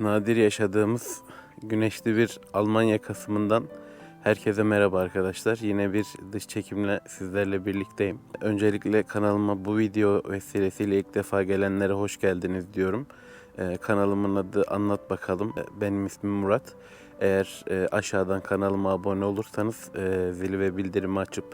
nadir yaşadığımız güneşli bir Almanya Kasım'ından herkese merhaba arkadaşlar. Yine bir dış çekimle sizlerle birlikteyim. Öncelikle kanalıma bu video vesilesiyle ilk defa gelenlere hoş geldiniz diyorum. Ee, kanalımın adı Anlat Bakalım. Ee, Benim ismim Murat. Eğer e, aşağıdan kanalıma abone olursanız e, zili ve bildirimi açıp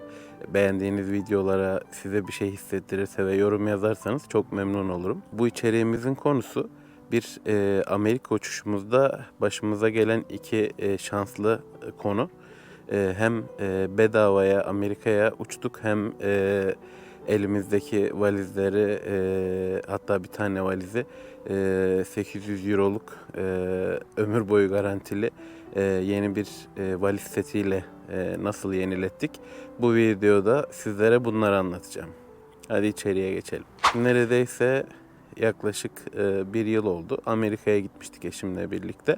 beğendiğiniz videolara size bir şey hissettirirse ve yorum yazarsanız çok memnun olurum. Bu içeriğimizin konusu bir e, Amerika uçuşumuzda başımıza gelen iki e, şanslı e, konu. E, hem e, bedavaya Amerika'ya uçtuk hem e, elimizdeki valizleri e, hatta bir tane valizi e, 800 euroluk e, ömür boyu garantili e, yeni bir e, valiz setiyle e, nasıl yenilettik. Bu videoda sizlere bunları anlatacağım. Hadi içeriye geçelim. Neredeyse yaklaşık e, bir yıl oldu. Amerika'ya gitmiştik eşimle birlikte.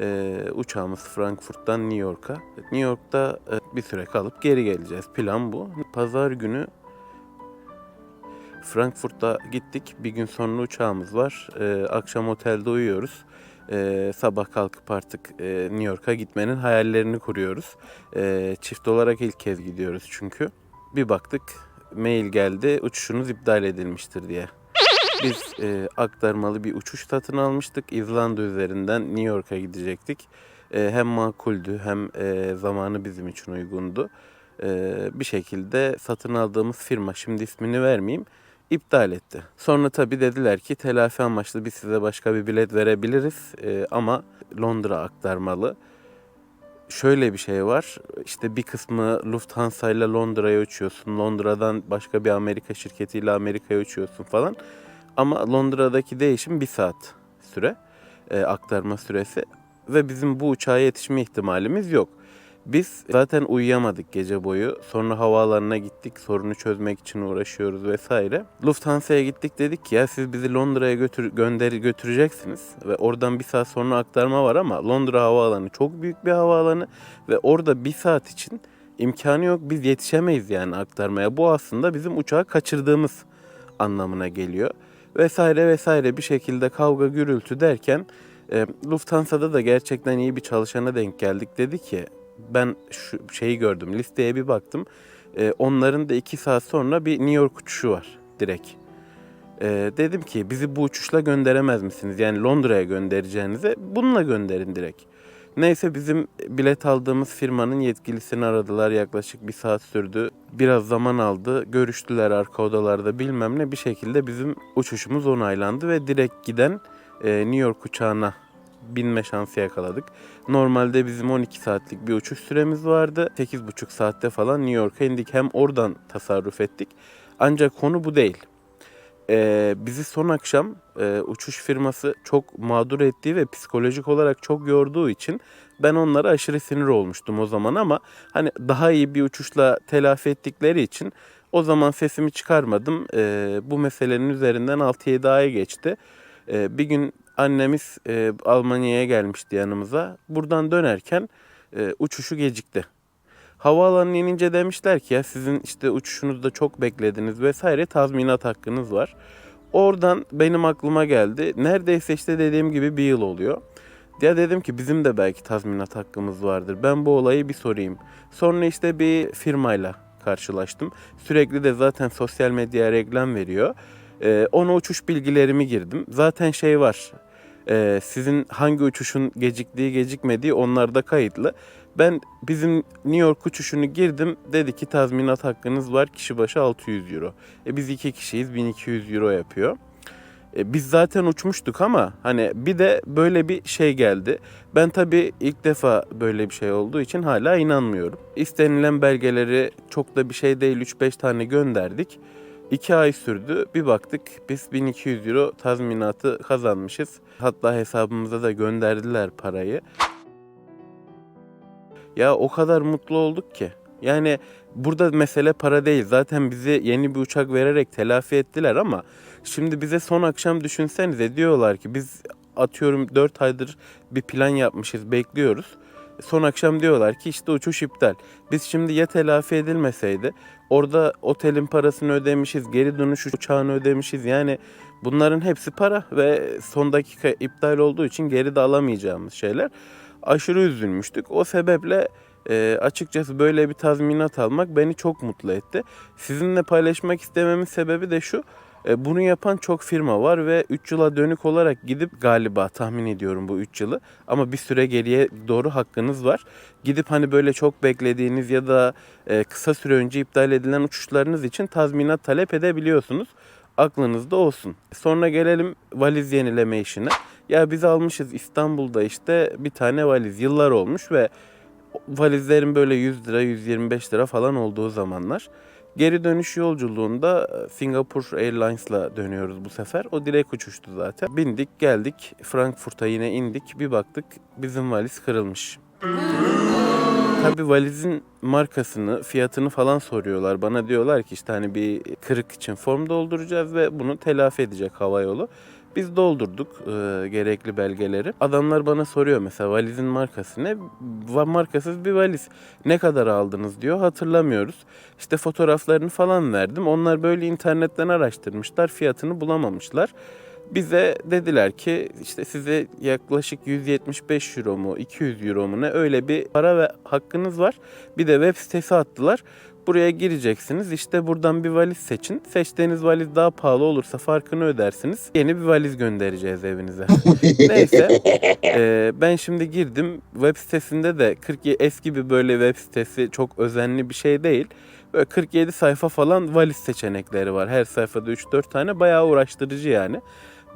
E, uçağımız Frankfurt'tan New York'a. New York'ta e, bir süre kalıp geri geleceğiz. Plan bu. Pazar günü Frankfurt'ta gittik. Bir gün sonra uçağımız var. E, akşam otelde uyuyoruz. E, sabah kalkıp artık e, New York'a gitmenin hayallerini kuruyoruz. E, çift olarak ilk kez gidiyoruz çünkü. Bir baktık mail geldi uçuşunuz iptal edilmiştir diye. Biz e, aktarmalı bir uçuş satın almıştık. İzlanda üzerinden New York'a gidecektik. E, hem makuldü hem e, zamanı bizim için uygundu. E, bir şekilde satın aldığımız firma, şimdi ismini vermeyeyim, iptal etti. Sonra tabii dediler ki telafi amaçlı biz size başka bir bilet verebiliriz e, ama Londra aktarmalı. Şöyle bir şey var. İşte bir kısmı Lufthansa ile Londra'ya uçuyorsun. Londra'dan başka bir Amerika şirketiyle Amerika'ya uçuyorsun falan. Ama Londra'daki değişim bir saat süre e, aktarma süresi ve bizim bu uçağa yetişme ihtimalimiz yok. Biz zaten uyuyamadık gece boyu. Sonra havaalanına gittik. Sorunu çözmek için uğraşıyoruz vesaire. Lufthansa'ya gittik dedik ki ya siz bizi Londra'ya götür gönder götüreceksiniz ve oradan bir saat sonra aktarma var ama Londra havaalanı çok büyük bir havaalanı ve orada bir saat için imkanı yok. Biz yetişemeyiz yani aktarmaya. Bu aslında bizim uçağı kaçırdığımız anlamına geliyor vesaire vesaire bir şekilde kavga gürültü derken e, Lufthansa'da da gerçekten iyi bir çalışana denk geldik. Dedi ki ben şu şeyi gördüm listeye bir baktım. E, onların da iki saat sonra bir New York uçuşu var direkt. E, dedim ki bizi bu uçuşla gönderemez misiniz? Yani Londra'ya göndereceğinize bununla gönderin direkt. Neyse bizim bilet aldığımız firmanın yetkilisini aradılar. Yaklaşık bir saat sürdü. Biraz zaman aldı. Görüştüler arka odalarda bilmem ne. Bir şekilde bizim uçuşumuz onaylandı ve direkt giden e, New York uçağına binme şansı yakaladık. Normalde bizim 12 saatlik bir uçuş süremiz vardı. 8,5 saatte falan New York'a indik. Hem oradan tasarruf ettik. Ancak konu bu değil. Ee, bizi son akşam e, uçuş firması çok mağdur ettiği ve psikolojik olarak çok yorduğu için ben onlara aşırı sinir olmuştum o zaman ama hani daha iyi bir uçuşla telafi ettikleri için o zaman sesimi çıkarmadım. Ee, bu meselenin üzerinden 6-7 ay geçti. Ee, bir gün annemiz e, Almanya'ya gelmişti yanımıza. Buradan dönerken e, uçuşu gecikti. Havaalanına inince demişler ki ya sizin işte uçuşunuzda çok beklediniz vesaire tazminat hakkınız var. Oradan benim aklıma geldi. Neredeyse işte dediğim gibi bir yıl oluyor. Ya dedim ki bizim de belki tazminat hakkımız vardır. Ben bu olayı bir sorayım. Sonra işte bir firmayla karşılaştım. Sürekli de zaten sosyal medyaya reklam veriyor. Ee, ona uçuş bilgilerimi girdim. Zaten şey var. Ee, sizin hangi uçuşun geciktiği gecikmediği onlarda kayıtlı. Ben bizim New York uçuşunu girdim. Dedi ki tazminat hakkınız var kişi başı 600 euro. E biz iki kişiyiz 1200 euro yapıyor. E biz zaten uçmuştuk ama hani bir de böyle bir şey geldi. Ben tabii ilk defa böyle bir şey olduğu için hala inanmıyorum. İstenilen belgeleri çok da bir şey değil 3-5 tane gönderdik. 2 ay sürdü. Bir baktık biz 1200 euro tazminatı kazanmışız. Hatta hesabımıza da gönderdiler parayı. Ya o kadar mutlu olduk ki. Yani burada mesele para değil. Zaten bizi yeni bir uçak vererek telafi ettiler ama şimdi bize son akşam düşünsenize diyorlar ki biz atıyorum 4 aydır bir plan yapmışız bekliyoruz. son akşam diyorlar ki işte uçuş iptal. Biz şimdi ya telafi edilmeseydi orada otelin parasını ödemişiz, geri dönüş uçağını ödemişiz. Yani bunların hepsi para ve son dakika iptal olduğu için geri de alamayacağımız şeyler. Aşırı üzülmüştük. O sebeple e, açıkçası böyle bir tazminat almak beni çok mutlu etti. Sizinle paylaşmak istememin sebebi de şu. E, bunu yapan çok firma var ve 3 yıla dönük olarak gidip galiba tahmin ediyorum bu 3 yılı ama bir süre geriye doğru hakkınız var. Gidip hani böyle çok beklediğiniz ya da e, kısa süre önce iptal edilen uçuşlarınız için tazminat talep edebiliyorsunuz. Aklınızda olsun. Sonra gelelim valiz yenileme işine. Ya biz almışız İstanbul'da işte bir tane valiz. Yıllar olmuş ve valizlerin böyle 100 lira 125 lira falan olduğu zamanlar. Geri dönüş yolculuğunda e, Singapore Airlines'la dönüyoruz bu sefer. O direkt uçuştu zaten. Bindik geldik Frankfurt'a yine indik. Bir baktık bizim valiz kırılmış. Tabii valizin markasını, fiyatını falan soruyorlar. Bana diyorlar ki işte hani bir kırık için form dolduracağız ve bunu telafi edecek hava yolu. Biz doldurduk e, gerekli belgeleri. Adamlar bana soruyor mesela valizin markası ne? Va- Markasız bir valiz. Ne kadar aldınız diyor. Hatırlamıyoruz. İşte fotoğraflarını falan verdim. Onlar böyle internetten araştırmışlar. Fiyatını bulamamışlar. Bize dediler ki işte size yaklaşık 175 euro mu 200 euro mu ne öyle bir para ve hakkınız var. Bir de web sitesi attılar. Buraya gireceksiniz. İşte buradan bir valiz seçin. Seçtiğiniz valiz daha pahalı olursa farkını ödersiniz. Yeni bir valiz göndereceğiz evinize. Neyse. e, ben şimdi girdim. Web sitesinde de 47 eski bir böyle web sitesi çok özenli bir şey değil. Böyle 47 sayfa falan valiz seçenekleri var. Her sayfada 3-4 tane bayağı uğraştırıcı yani.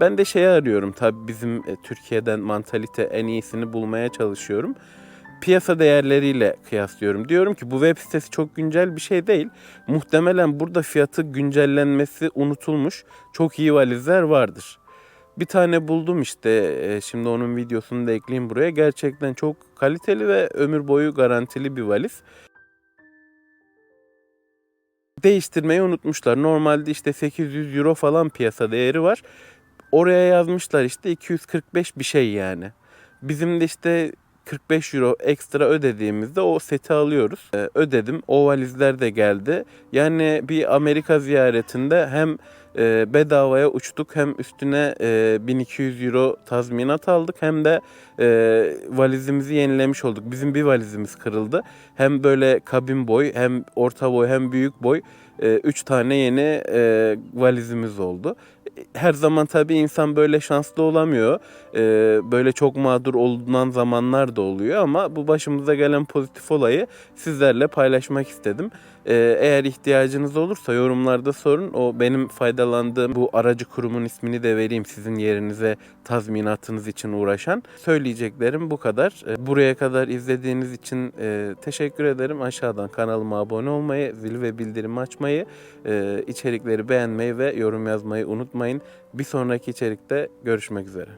Ben de şeyi arıyorum tabii bizim e, Türkiye'den mantalite en iyisini bulmaya çalışıyorum. Piyasa değerleriyle kıyaslıyorum. Diyorum ki bu web sitesi çok güncel bir şey değil. Muhtemelen burada fiyatı güncellenmesi unutulmuş çok iyi valizler vardır. Bir tane buldum işte e, şimdi onun videosunu da ekleyeyim buraya. Gerçekten çok kaliteli ve ömür boyu garantili bir valiz değiştirmeyi unutmuşlar. Normalde işte 800 euro falan piyasa değeri var. Oraya yazmışlar işte 245 bir şey yani. Bizim de işte 45 euro ekstra ödediğimizde o seti alıyoruz. Ee, ödedim. O valizler de geldi. Yani bir Amerika ziyaretinde hem e, bedavaya uçtuk hem üstüne e, 1200 euro tazminat aldık hem de e, valizimizi yenilemiş olduk. Bizim bir valizimiz kırıldı. Hem böyle kabin boy hem orta boy hem büyük boy 3 tane yeni e, valizimiz oldu. Her zaman tabii insan böyle şanslı olamıyor. E, böyle çok mağdur olunan zamanlar da oluyor ama bu başımıza gelen pozitif olayı sizlerle paylaşmak istedim. E, eğer ihtiyacınız olursa yorumlarda sorun. O benim faydalandığım bu aracı kurumun ismini de vereyim sizin yerinize tazminatınız için uğraşan. Söyleyeceklerim bu kadar. E, buraya kadar izlediğiniz için e, teşekkür ederim. Aşağıdan kanalıma abone olmayı, zil ve bildirim açmayı, e, içerikleri beğenmeyi ve yorum yazmayı unutmayın. Bir sonraki içerikte görüşmek üzere.